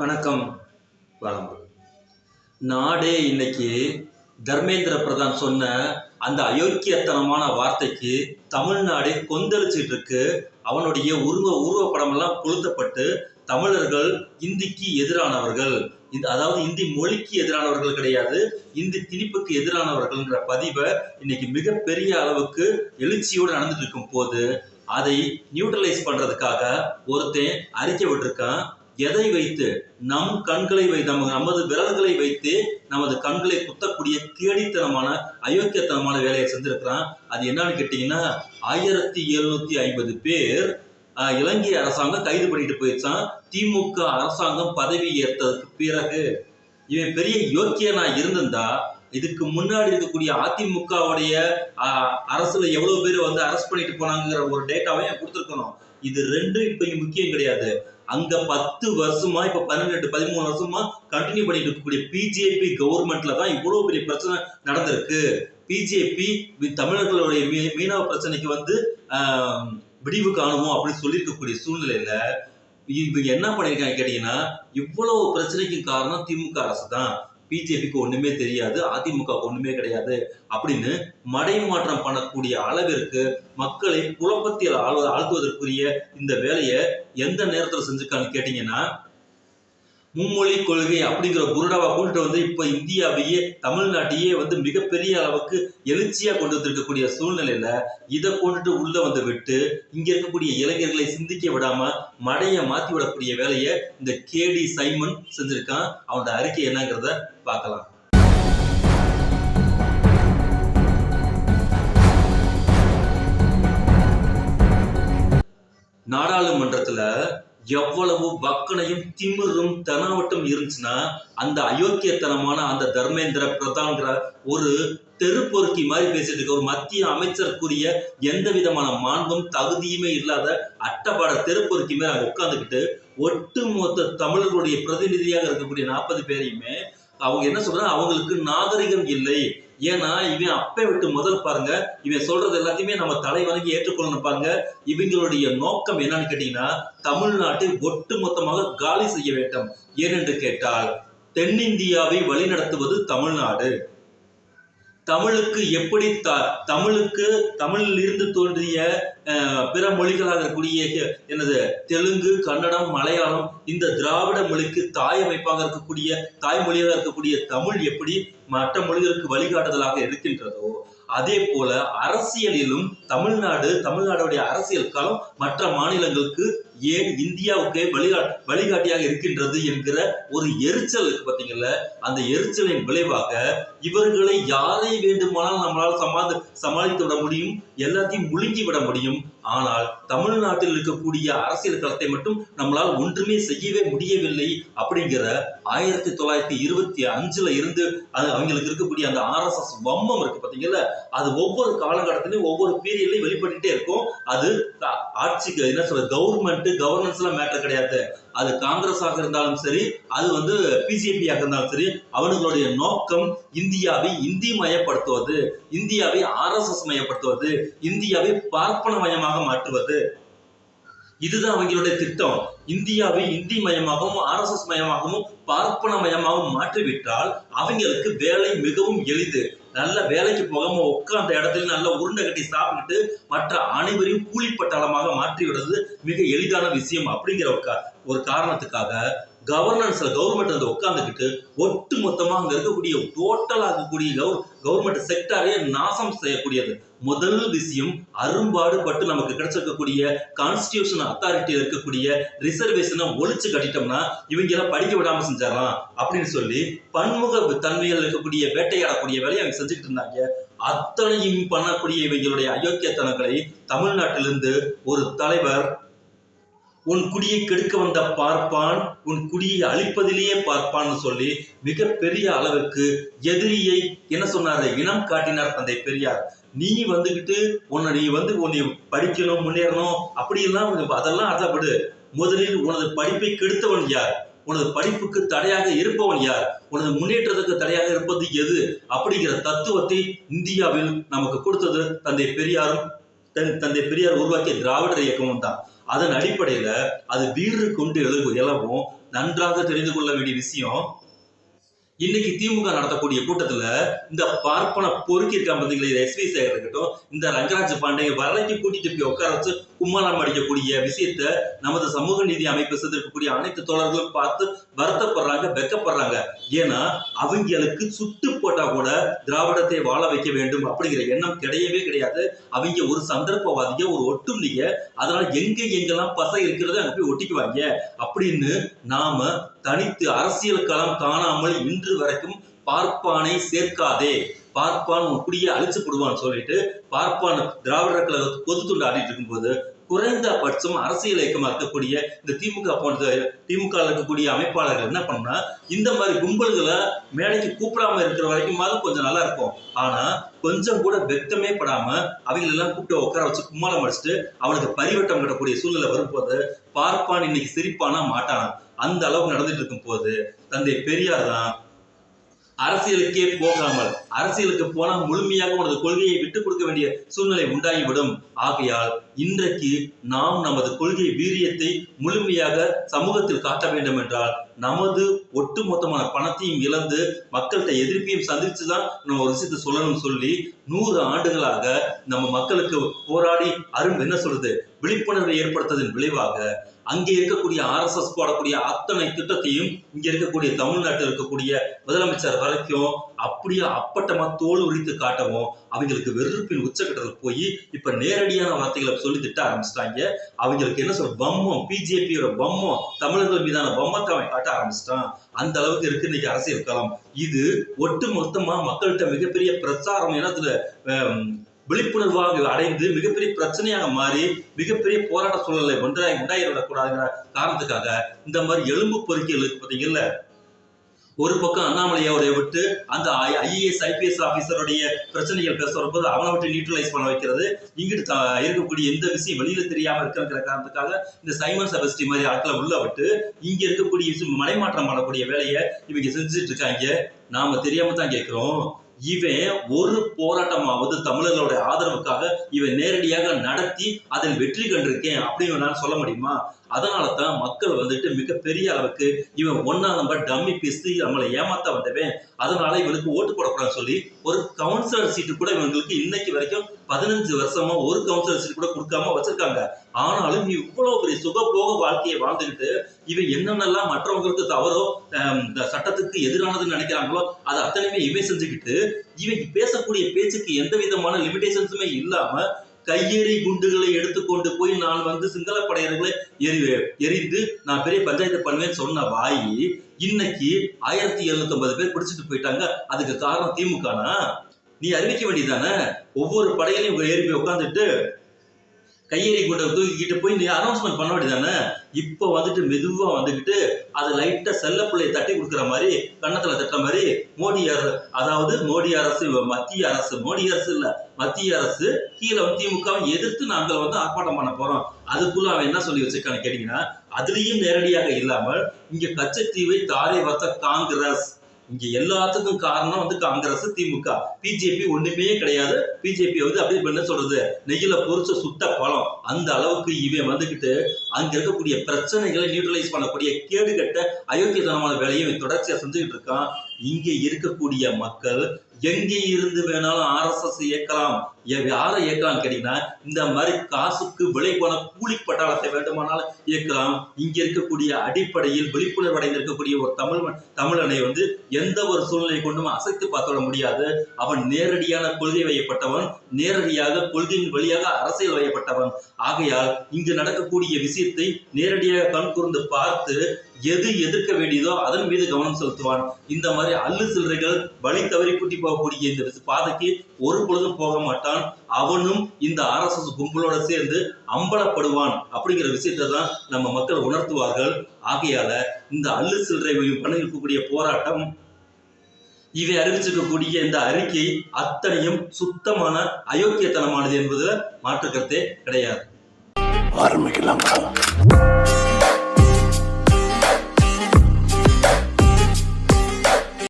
வணக்கம் வளம்பு நாடே இன்னைக்கு தர்மேந்திர பிரதான் சொன்ன அந்த அயோக்கியத்தனமான வார்த்தைக்கு தமிழ்நாடே கொந்தளிச்சிட்டு இருக்கு அவனுடைய உருவ உருவப்படமெல்லாம் கொளுத்தப்பட்டு தமிழர்கள் இந்திக்கு எதிரானவர்கள். இந்த அதாவது இந்தி மொழிக்கு எதிரானவர்கள் கிடையாது இந்தி திணிப்புக்கு எதிரானவர்கள்ங்கிற பதிவை இன்னைக்கு மிகப்பெரிய அளவுக்கு எழுச்சியோடு நடந்துட்டு இருக்கும் போது அதை நியூட்ரலைஸ் பண்றதுக்காக ஒருத்தன் அறிக்கை விட்டிருக்கான். எதை வைத்து? நம் கண்களை வை நம்ம நமது விரல்களை வைத்து நமது கண்களை குத்தக்கூடிய கேடித்தனமான அயோக்கியத்தனமான வேலையை செஞ்சிருக்கிறான். அது என்னன்னு கேட்டீங்கன்னா ஆயிரத்தி எழுநூத்தி ஐம்பது பேர் இலங்கை அரசாங்கம் கைது பண்ணிட்டு போயிடுச்சான். திமுக அரசாங்கம் பதவி ஏற்றதுக்கு பிறகு இவன் பெரிய யோக்கியனா இருந்திருந்தா இதுக்கு முன்னாடி இருக்கக்கூடிய அதிமுகவுடைய அரசுல எவ்வளவு பேர் வந்து அரெஸ்ட் பண்ணிட்டு போனாங்கிற ஒரு டேட்டாவையும் கொடுத்துருக்கணும். இது ரெண்டும் இப்ப இங்க முக்கியம் கிடையாது. அங்க பத்து வருஷமா இப்ப பன்னெண்டு பதிமூணு வருஷமா கண்டினியூ பண்ணிட்டு இருக்கக்கூடிய பிஜேபி கவர்மெண்ட்ல தான் இவ்வளவு பெரிய பிரச்சனை நடந்திருக்கு. பிஜேபி தமிழர்களுடைய மீ- மீனவ பிரச்சனைக்கு வந்து விடிவு காணுவோம் அப்படின்னு சொல்லியிருக்கக்கூடிய சூழ்நிலையில இவங்க என்ன பண்ணியிருக்காங்க கேட்டீங்கன்னா இவ்வளவு பிரச்சனைக்கு காரணம் திமுக அரசு தான் பிஜேபிக்கு ஒண்ணுமே தெரியாது அதிமுக ஒண்ணுமே கிடையாது அப்படின்னு மடை மாற்றம் பண்ணக்கூடிய அளவிற்கு மக்களை குழப்பத்தில் ஆழ்வ ஆழ்த்துவதற்குரிய இந்த வேலையை எந்த நேரத்தில் செஞ்சுக்கான்னு கேட்டீங்கன்னா மும்மொழி கொள்கை அப்படிங்கிற குருடாவை கொண்டுட்டு வந்து இப்போ இந்தியாவையே தமிழ்நாட்டையே வந்து மிகப்பெரிய அளவுக்கு எழுச்சியா கொண்டு வந்திருக்கக்கூடிய சூழ்நிலையில இதை கொண்டுட்டு உள்ள வந்து விட்டு இங்க இருக்கக்கூடிய இளைஞர்களை சிந்திக்க விடாம மடையை மாத்தி விடக்கூடிய வேலையை இந்த கேடி சைமன் செஞ்சிருக்கான். அவனோட அறிக்கை என்னங்கிறத பார்க்கலாம். நாடாளுமன்றத்துல எவ்வளவு வக்கனையும் திமிரும் தெனாவட்டும் இருந்துச்சுன்னா அந்த அயோக்கியத்தனமான அந்த தர்மேந்திர பிரதான்கிற ஒரு தெருப்பொருக்கி மாதிரி பேசிட்டு இருக்க ஒரு மத்திய அமைச்சருக்குரிய எந்த விதமான மாண்பும் தகுதியுமே இல்லாத அட்டப்பாட தெருப்பொருக்கி மாதிரி அங்கே உட்காந்துக்கிட்டு ஒட்டுமொத்த தமிழர்களுடைய பிரதிநிதியாக இருக்கக்கூடிய நாற்பது பேரையுமே அவங்க என்ன சொல்றாங்க? அவங்களுக்கு நாகரிகம் இல்லை. ஏன்னா இவன் அப்பை விட்டு முதல் பாருங்க இவன் சொல்றது எல்லாத்தையுமே நம்ம தலை வணங்கி ஏற்றுக்கொள்ளணும் பாருங்க. இவங்களுடைய நோக்கம் என்னன்னு கேட்டீங்கன்னா தமிழ்நாட்டை ஒட்டு மொத்தமாக காலி செய்ய வேண்டும். ஏனென்று கேட்டால் தென்னிந்தியாவை வழிநடத்துவது தமிழ்நாடு. தமிழுக்கு எப்படி த தமிழுக்கு தமிழில் இருந்து தோன்றிய பிற மொழிகளாக இருக்கக்கூடிய எனது தெலுங்கு கன்னடம் மலையாளம் இந்த திராவிட மொழிக்கு தாய் அமைப்பாக இருக்கக்கூடிய தாய்மொழியாக இருக்கக்கூடிய தமிழ் எப்படி மற்ற மொழிகளுக்கு வழிகாட்டுதலாக இருக்கின்றதோ அதே போல அரசியலிலும் தமிழ்நாடு தமிழ்நாடுடைய அரசியல் களம் மற்ற மாநிலங்களுக்கு ஏன் இந்தியாவுக்கே வழிகா வழிகாட்டியாக இருக்கின்றது என்கிற ஒரு எரிச்சல் இருக்கு பாத்தீங்கல்ல? அந்த எரிச்சலின் விளைவாக இவர்களை யாரை வேண்டுமானாலும் நம்மளால் சமாளி சமாளித்து விட முடியும் எல்லாத்தையும் முழுங்கி விட முடியும். ஆனால் தமிழ்நாட்டில் இருக்கக்கூடிய அரசியல் களத்தை மட்டும் நம்மளால் ஒன்றுமே செய்யவே முடியவில்லை அப்படிங்கிற ஆயிரத்தி தொள்ளாயிரத்தி இருபத்தி அஞ்சுல இருந்து அது அவங்களுக்கு இருக்கக்கூடிய அந்த ஆர்எஸ்எஸ் வம்மம் இருக்கு பாத்தீங்கல்ல? அது ஒவ்வொரு காலகட்டத்திலையும் ஒவ்வொரு பீரியட்லையும் வெளிப்பட்டுட்டே இருக்கும். அது ஆட்சிக்கு என்ன சொல்ற கவர்மெண்ட் கவர்னன்ஸ் எல்லாம் மேட்டர் கிடையாது. அது காங்கிரஸாக இருந்தாலும் சரி அது வந்து பிஜேபியாக இருந்தாலும் சரி அவர்களுடைய நோக்கம் இந்தியாவை இந்தி மயப்படுத்துவது இந்தியாவை ஆர்எஸ்எஸ் மயப்படுத்துவது இந்தியாவை பார்ப்பன மயமாக மாற்றுவது. இதுதான் அவங்களுடைய திட்டம். இந்தியாவை இந்தி மயமாகவும் ஆர்எஸ்எஸ் மயமாகவும் பார்ப்பன மயமாகவும் மாற்றிவிட்டால் அவங்களுக்கு வேலை மிகவும் எளிது. நல்ல வேலைக்கு போகாம உட்கார்ந்த இடத்துல நல்ல உருண்டை கட்டி சாப்பிட்டுட்டு மற்ற அனைவரையும் கூலிப்பட்டாளமாக மாற்றி விடுறது மிக எளிதான விஷயம் அப்படிங்கிற ஒரு ஒரு காரணத்துக்காக கவர்னன்ஸ்ல கவர்மெண்ட் வந்து உட்காந்துக்கிட்டு ஒட்டு மொத்தமா அங்க இருக்கக்கூடிய டோட்டலா இருக்கக்கூடிய கவர்மெண்ட் செக்டாரே நாசம் செய்யக்கூடியது. முதல் விஷயம் அரும்பாடுபட்டு நமக்கு கிடைச்சிருக்கக்கூடிய கான்ஸ்டியூஷன் அத்தாரிட்டியில் இருக்கக்கூடிய ரிசர்வேஷனை ஒழிச்சு கட்டிட்டோம்னா இவங்க எல்லாம் படிக்க விடாம செஞ்சிடலாம் அப்படின்னு சொல்லி பன்முக தன்மையில் இருக்கக்கூடிய வேட்டையாடக்கூடிய வேலையை அவங்க செஞ்சுக்கிட்டு இருந்தாங்க. அத்தனையும் பண்ணக்கூடிய இவங்களுடைய அயோக்கியத்தனங்களை தமிழ்நாட்டிலிருந்து ஒரு தலைவர் உன் குடியை கெடுக்க வந்த பார்ப்பான் உன் குடியை அழிப்பதிலேயே பார்ப்பான்னு சொல்லி மிகப்பெரிய அளவுக்கு எதிரியை என்ன சொன்னார்? இனம் காட்டினார் தந்தை பெரியார். நீ வந்துக்கிட்டு உன்னை நீ வந்து உன்னை படிக்கணும் முன்னேறணும் அப்படிலாம் உனக்கு அதெல்லாம் அதைப்படு முதலில் உனது படிப்பை கெடுத்தவன் யார்? உனது படிப்புக்கு தடையாக இருப்பவன் யார்? உனது முன்னேற்றத்துக்கு தடையாக இருப்பது எது? அப்படிங்கிற தத்துவத்தை இந்தியாவில் நமக்கு கொடுத்தது தந்தை பெரியாரும் தன் தந்தை பெரியார் உருவாக்கிய திராவிடர் இயக்கமும் தான். அதன் அடிப்படையில அது வீறு கொண்டு எழுது எழவும் நன்றாக தெரிந்து கொள்ள வேண்டிய விஷயம். இன்னைக்கு திமுக நடத்தக்கூடிய கூட்டத்துல இந்த பார்ப்பன பொறுக்கி இருக்காம பார்த்தீங்களா எஸ் எஸ்வி சேகர் இருக்கட்டும் இந்த ரங்கராஜ் பாண்டே வரைக்கும் கூட்டிட்டு போய் உட்கார வச்சு கும்மாளம் அடிக்கக்கூடிய விஷயத்த நமது சமூக நீதி அமைப்பு செய்திருக்கக்கூடிய அனைத்து தோழர்களும் பார்த்து வருத்தப்படுறாங்க வெக்கப்படுறாங்க. ஏன்னா அவங்களுக்கு சுட்டு போட்டா கூட திராவிடத்தை வாழ வைக்க வேண்டும் அப்படிங்கிற எண்ணம் கிடையவே கிடையாது. அவங்க ஒரு சந்தர்ப்பவாதிய ஒரு ஒட்டுண்ணிக அதனால எங்க எங்கெல்லாம் பசை இருக்கிறத அங்க போய் ஒட்டிக்குவாங்க. அப்படின்னு நாம தனித்து அரசியல் களம் காணாமல் இன்று வரைக்கும் பார்ப்பானை சேர்க்காதே. பார்ப்பான் உன் குடியை அழிச்சு போடுவான்னு சொல்லிட்டு பார்ப்பான் திராவிடர் கழக பொதுத்துண்டு ஆடிட்டு இருக்கும்போது குறைந்தபட்சம் அரசியல் இயக்கமாக இருக்கக்கூடிய இந்த திமுக போன்ற திமுக இருக்கக்கூடிய அமைப்பாளர்கள் என்ன பண்ணா இந்த மாதிரி கும்பல்களை மேடைக்கு கூப்பிடாம இருக்கிற வரைக்குமாவது கொஞ்சம் நல்லா இருக்கும். ஆனா கொஞ்சம் கூட வெட்கமே படாம அவங்க எல்லாம் கூப்பிட்டு உட்கார வச்சு கும்மாளம் அடிச்சுட்டு அவனுக்கு பரிவட்டம் கட்டக்கூடிய சூழ்நிலை வரும்போது பார்ப்பான் இன்னைக்கு சிரிப்பானா மாட்டானா? அந்த அளவுக்கு நடந்துட்டு இருக்கும் போது தந்தை பெரியார் தான் அரசியலுக்கே போகாமல் அரசியலுக்கு போனால் முழுமையாக உனது கொள்கையை விட்டுக் கொடுக்க வேண்டிய சூழ்நிலை உண்டாகிவிடும். ஆகையால் இன்றைக்கு நாம் நமது கொள்கை வீரியத்தை முழுமையாக சமூகத்தில் காட்ட வேண்டும் என்றால் நமது ஒட்டுமொத்தமான பணத்தையும் இழந்து மக்கள்கிட்ட எதிர்ப்பையும் சந்திச்சு தான் நம்ம ஒரு விஷயத்தை சொல்லணும்னு சொல்லி நூறு ஆண்டுகளாக நம்ம மக்களுக்கு போராடி அரும் என்ன சொல்றது? விழிப்புணர்வை ஏற்படுத்ததன் விளைவாக அங்கே இருக்கக்கூடிய ஆர்எஸ்எஸ் போடக்கூடிய அத்தனை திட்டத்தையும் இங்க இருக்கக்கூடிய தமிழ்நாட்டில் இருக்கக்கூடிய முதலமைச்சர் வரைக்கும் அப்படியே அப்பட்டமா தோல் உரித்து காட்டவும் அவங்களுக்கு வெறுப்பின் உச்சக்கட்டத்தில் போய் இப்ப நேரடியான வார்த்தைகளை சொல்லி திட்ட ஆரம்பிச்சிட்டாங்க. அவங்களுக்கு என்ன சொல்ற பம்மம் பிஜேபியோட பம்மம் தமிழர்கள் மீதான பம்மத்தை அவன் காட்ட ஆரம்பிச்சிட்டான். அந்த அளவுக்கு இருக்கு இன்னைக்கு அரசியல் களம். இது ஒட்டு மொத்தமா மக்கள்கிட்ட மிகப்பெரிய பிரச்சாரம் இனத்துல விழிப்புணர்வாக அடைந்து மிகப்பெரிய பிரச்சனையாக மாறி மிகப்பெரிய போராட்ட சூழலை ஒன்றாய் உண்டாயிடக்கூடாதுங்கிற காரணத்துக்காக இந்த மாதிரி எலும்பு பொறுக்கிகள் பார்த்தீங்கல்ல ஒரு பக்கம் அண்ணாமலையோடைய விட்டு அந்த ஐஏஎஸ் ஐபிஎஸ் ஆபீசருடைய பிரச்சனைகள் பேச வரும்போது அவனை விட்டு நியூட்ரலைஸ் பண்ண வைக்கிறது. இங்கிட்டு இருக்கக்கூடிய எந்த விஷயம் வெளியில தெரியாம இருக்கிற காரணத்துக்காக இந்த சைமன் செபஸ்டி மாதிரி ஆட்களை உள்ள விட்டு இங்க இருக்கக்கூடிய விஷயம் மடைமாற்றம் பண்ணக்கூடிய வேலையை இவங்க செஞ்சுட்டு இருக்காங்க. நாம தெரியாம தான் கேட்கிறோம். இவன் ஒரு போராட்டமாவது தமிழர்களுடைய ஆதரவுக்காக இவன் நேரடியாக நடத்தி அதில் வெற்றி கண்டிருக்கேன் அப்படின்னு நான் சொல்ல முடியுமா? அதனால தான் மக்கள் வந்துட்டு மிகப்பெரிய அளவுக்கு இவன் ஒன்னா நம்பர் டம்மி பேசி நம்மளை ஏமாத்த வந்தவன் அதனால இவனுக்கு ஓட்டு போடக்கூடாதுன்னு சொல்லி ஒரு கவுன்சிலர் சீட்டு கூட இவங்களுக்கு இன்னைக்கு வரைக்கும் பதினஞ்சு வருஷமா ஒரு கவுன்சிலர் சீட் கூட கொடுக்காம வச்சிருக்காங்க. ஆனாலும் இவ்வளவு பெரிய சுகபோக வாழ்க்கையை வாழ்ந்துகிட்டு இவன் என்னென்னலாம் மற்றவங்களுக்கு தவறோ இந்த சட்டத்துக்கு எதிரானதுன்னு நினைக்கிறாங்களோ அதை அத்தனையுமே இவன் செஞ்சுக்கிட்டு இவன் பேசக்கூடிய பேச்சுக்கு எந்த விதமான லிமிடேஷன்ஸுமே இல்லாம கையெறி குண்டுகளை எடுத்துக்கொண்டு போய் நான் வந்து சிங்கள படையர்களை எறிவேன் எரிந்து நான் பெரிய பஞ்சாயத்து பண்ணுவேன்னு சொன்ன வாய் இன்னைக்கு ஆயிரத்தி எழுநூத்தி ஐம்பது பேர் பிடிச்சிட்டு போயிட்டாங்க. அதுக்கு காரணம் திமுகனா? நீ அறிவிக்க வேண்டியதானே ஒவ்வொரு படையிலையும் ஏறி போய் உட்காந்துட்டு கையெறி குண்டை தூக்கிக்கிட்டு போய் நீ அனௌன்ஸ்மெண்ட் பண்ண வேண்டியதானே இப்போ வந்துட்டு மெதுவாக வந்துக்கிட்டு அதை லைட்டாக செல்ல பிள்ளையை தட்டி கொடுக்குற மாதிரி கன்னத்தில் தட்டுற மாதிரி மோடி அரசு அதாவது மோடி அரசு மத்திய அரசு மோடி அரசு இல்லை மத்திய அரசு கீழே வந்து திமுகவை எதிர்த்து நாங்கள் வந்து ஆர்ப்பாட்டம் பண்ண போகிறோம் அதுக்குள்ள அவன் என்ன சொல்லி வச்சிருக்கான்னு கேட்டிங்கன்னா அதுலேயும் நேரடியாக இல்லாமல் இங்கே கச்சத்தீவை தாரை வர்த்த காங்கிரஸ். இங்க எல்லாத்துக்கும் காரணம் வந்து காங்கிரஸ் திமுக. பிஜேபி ஒண்ணுமே கிடையாது. பிஜேபி வந்து அப்படியே இப்ப என்ன சொல்றது? நெய்யில பொறிச்ச சுட்ட பழம். அந்த அளவுக்கு இவன் வந்துகிட்டு அங்க இருக்கக்கூடிய பிரச்சனைகளை நியூட்ரலைஸ் பண்ணக்கூடிய கேடுகட்ட அயோக்கியதனமான வேலையை இவன் தொடர்ச்சியா செஞ்சுக்கிட்டு இருக்கான். இங்க இருக்கக்கூடிய மக்கள் எங்கே இருந்து வேணாலும் ஆர்எஸ்எஸ் இயக்கலாம். யாரை இயக்கலாம் கேட்டீங்கன்னா இந்த மாதிரி காசுக்கு விலை போன கூலி பட்டாளத்தை வேண்டுமானாலும் இயக்கலாம். இங்க இருக்கக்கூடிய அடிப்படையில் விழிப்புணர்வு அடைந்திருக்கக்கூடிய ஒரு தமிழ் தமிழனை வந்து எந்த ஒரு சூழ்நிலை கொண்டும் அசைத்து பார்த்துவிட முடியாது. அவன் நேரடியான கொள்கை வையப்பட்டவன் நேரடியாக கொள்கையின் வழியாக அரசியல் வையப்பட்டவன். ஆகையால் இங்கு நடக்கக்கூடிய விஷயத்தை நேரடியாக கண் கூர்ந்து பார்த்து எது எதிர்க்க வேண்டியதோ அதன் மீது கவனம் செலுத்துவான். இந்த மாதிரி அல்லு சில்லறைகள் வழி தவறி கூட்டி போகக்கூடிய இந்த பாதைக்கு ஒரு பொழுதும் போக மாட்டான். அவனும் இந்த ஆர்எஸ்எஸ் கும்பலோட சேர்ந்து அம்பலப்படுவான் அப்படிங்கிற விஷயத்தை தான் நம்ம மக்கள் உணர்த்துவார்கள். ஆகையால இந்த அல்லு சில்லறை பண்ண இருக்கக்கூடிய போராட்டம் இவை அறிவிச்சிருக்கக்கூடிய இந்த அறிக்கை அத்தனையும் சுத்தமான அயோக்கியத்தனமானது என்பதுல மாற்றுக்கருத்தே கிடையாது. ஆரம்பிக்கலாமா.